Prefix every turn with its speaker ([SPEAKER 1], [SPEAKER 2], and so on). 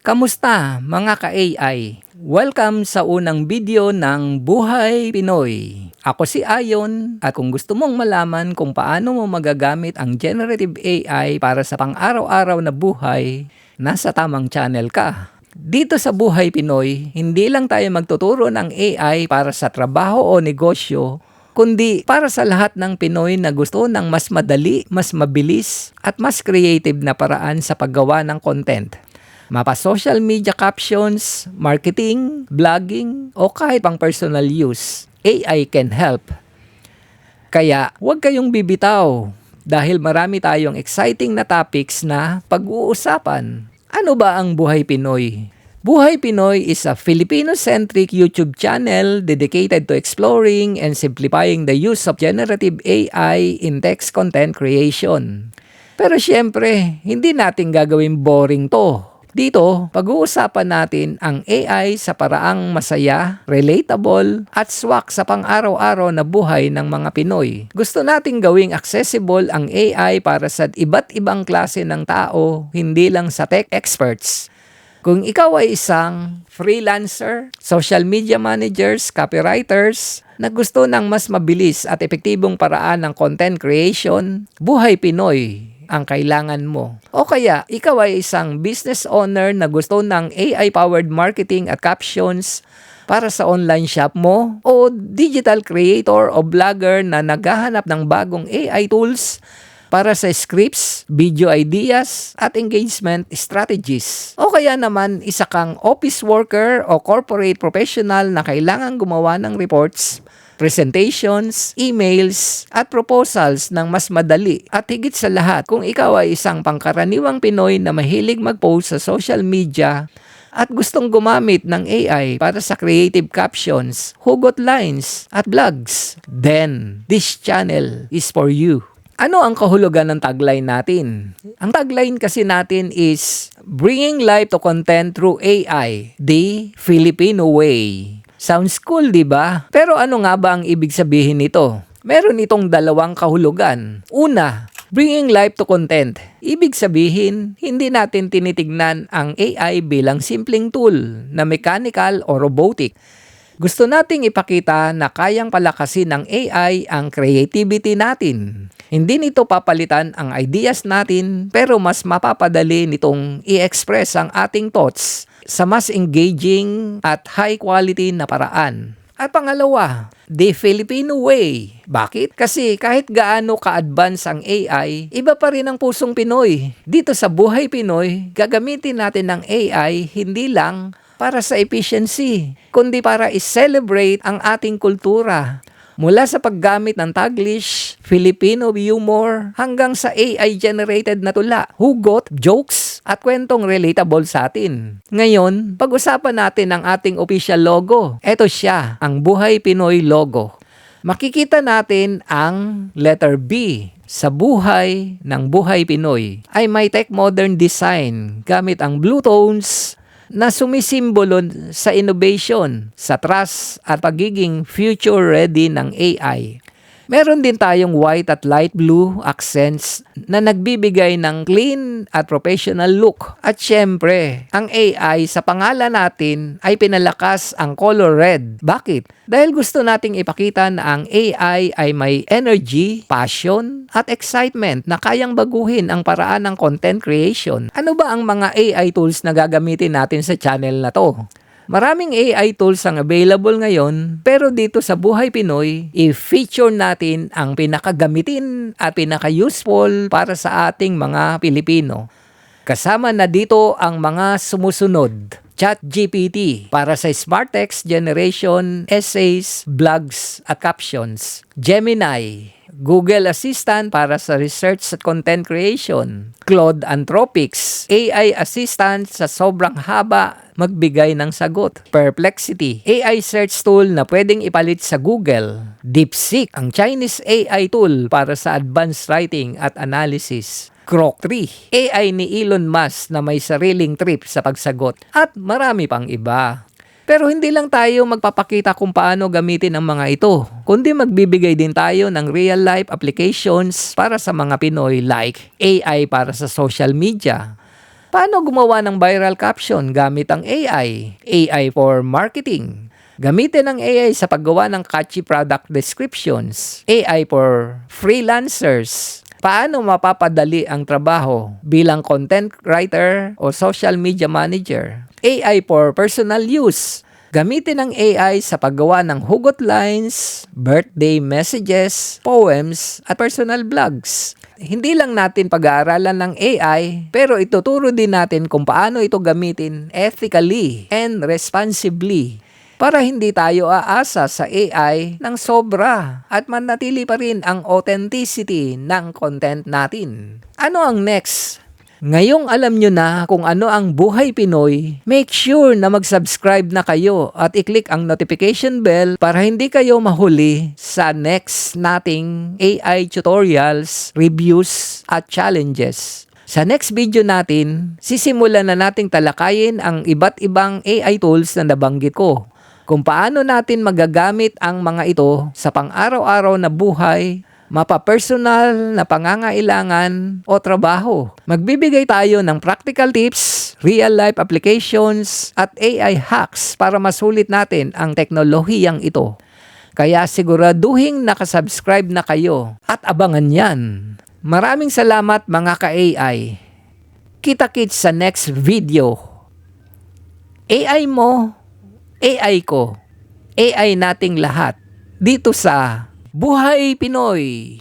[SPEAKER 1] Kamusta mga ka-AI? Welcome sa unang video ng Buhay Pinoy. Ako si Ayon at kung gusto mong malaman kung paano mo magagamit ang generative AI para sa pang-araw-araw na buhay, nasa tamang channel ka. Dito sa Buhay Pinoy, hindi lang tayo magtuturo ng AI para sa trabaho o negosyo, kundi para sa lahat ng Pinoy na gusto ng mas madali, mas mabilis, at mas creative na paraan sa paggawa ng content mapa social media captions, marketing, blogging, o kahit pang personal use. AI can help. Kaya huwag kayong bibitaw dahil marami tayong exciting na topics na pag-uusapan. Ano ba ang Buhay Pinoy? Buhay Pinoy is a Filipino-centric YouTube channel dedicated to exploring and simplifying the use of generative AI in text content creation. Pero syempre, hindi natin gagawin boring to dito, pag-uusapan natin ang AI sa paraang masaya, relatable, at swak sa pang-araw-araw na buhay ng mga Pinoy. Gusto nating gawing accessible ang AI para sa iba't ibang klase ng tao, hindi lang sa tech experts. Kung ikaw ay isang freelancer, social media managers, copywriters, na gusto ng mas mabilis at epektibong paraan ng content creation, Buhay Pinoy ang kailangan mo. O kaya, ikaw ay isang business owner na gusto ng AI-powered marketing at captions para sa online shop mo o digital creator o vlogger na naghahanap ng bagong AI tools para sa scripts, video ideas, at engagement strategies. O kaya naman isa kang office worker o corporate professional na kailangan gumawa ng reports presentations, emails, at proposals ng mas madali. At higit sa lahat, kung ikaw ay isang pangkaraniwang Pinoy na mahilig mag-post sa social media, at gustong gumamit ng AI para sa creative captions, hugot lines, at vlogs, then this channel is for you. Ano ang kahulugan ng tagline natin? Ang tagline kasi natin is Bringing Life to Content Through AI, the Filipino Way. Sounds cool, di ba? Pero ano nga ba ang ibig sabihin nito? Meron itong dalawang kahulugan. Una, bringing life to content. Ibig sabihin, hindi natin tinitignan ang AI bilang simpleng tool na mechanical o robotic. Gusto nating ipakita na kayang palakasin ng AI ang creativity natin. Hindi nito papalitan ang ideas natin pero mas mapapadali nitong i-express ang ating thoughts sa mas engaging at high quality na paraan. At pangalawa, the Filipino way. Bakit? Kasi kahit gaano ka-advance ang AI, iba pa rin ang pusong Pinoy. Dito sa buhay Pinoy, gagamitin natin ng AI hindi lang para sa efficiency, kundi para i-celebrate ang ating kultura. Mula sa paggamit ng Taglish, Filipino humor, hanggang sa AI-generated na tula, hugot, jokes, at kwentong relatable sa atin. Ngayon, pag-usapan natin ang ating official logo. Ito siya, ang Buhay Pinoy logo. Makikita natin ang letter B sa buhay ng Buhay Pinoy ay may tech modern design gamit ang blue tones na sumisimbolo sa innovation, sa trust at pagiging future ready ng AI. Meron din tayong white at light blue accents na nagbibigay ng clean at professional look. At syempre, ang AI sa pangalan natin ay pinalakas ang color red. Bakit? Dahil gusto nating ipakita na ang AI ay may energy, passion, at excitement na kayang baguhin ang paraan ng content creation. Ano ba ang mga AI tools na gagamitin natin sa channel na to? Maraming AI tools ang available ngayon, pero dito sa Buhay Pinoy, i-feature natin ang pinakagamitin at pinaka-useful para sa ating mga Pilipino. Kasama na dito ang mga sumusunod. ChatGPT para sa smart text generation, essays, blogs at captions. Gemini Google Assistant para sa research at content creation, Claude Anthropics, AI Assistant sa sobrang haba magbigay ng sagot, Perplexity, AI search tool na pwedeng ipalit sa Google, DeepSeek, ang Chinese AI tool para sa advanced writing at analysis, Grok 3, AI ni Elon Musk na may sariling trip sa pagsagot, at marami pang iba. Pero hindi lang tayo magpapakita kung paano gamitin ang mga ito, kundi magbibigay din tayo ng real-life applications para sa mga Pinoy like AI para sa social media, Paano gumawa ng viral caption gamit ang AI? AI for marketing. Gamitin ang AI sa paggawa ng catchy product descriptions. AI for freelancers. Paano mapapadali ang trabaho bilang content writer o social media manager? AI for personal use. Gamitin ang AI sa paggawa ng hugot lines, birthday messages, poems, at personal blogs. Hindi lang natin pag-aaralan ng AI, pero ituturo din natin kung paano ito gamitin ethically and responsibly para hindi tayo aasa sa AI ng sobra at manatili pa rin ang authenticity ng content natin. Ano ang next? Ngayong alam nyo na kung ano ang Buhay Pinoy, make sure na mag-subscribe na kayo at i-click ang notification bell para hindi kayo mahuli sa next nating AI tutorials, reviews, at challenges. Sa next video natin, sisimulan na nating talakayin ang iba't ibang AI tools na nabanggit ko. Kung paano natin magagamit ang mga ito sa pang-araw-araw na buhay mapapersonal na pangangailangan o trabaho. Magbibigay tayo ng practical tips, real-life applications, at AI hacks para masulit natin ang teknolohiyang ito. Kaya siguraduhin nakasubscribe na kayo at abangan yan. Maraming salamat mga ka-AI. Kita-kits sa next video. AI mo, AI ko, AI nating lahat dito sa Buhay Pinoy!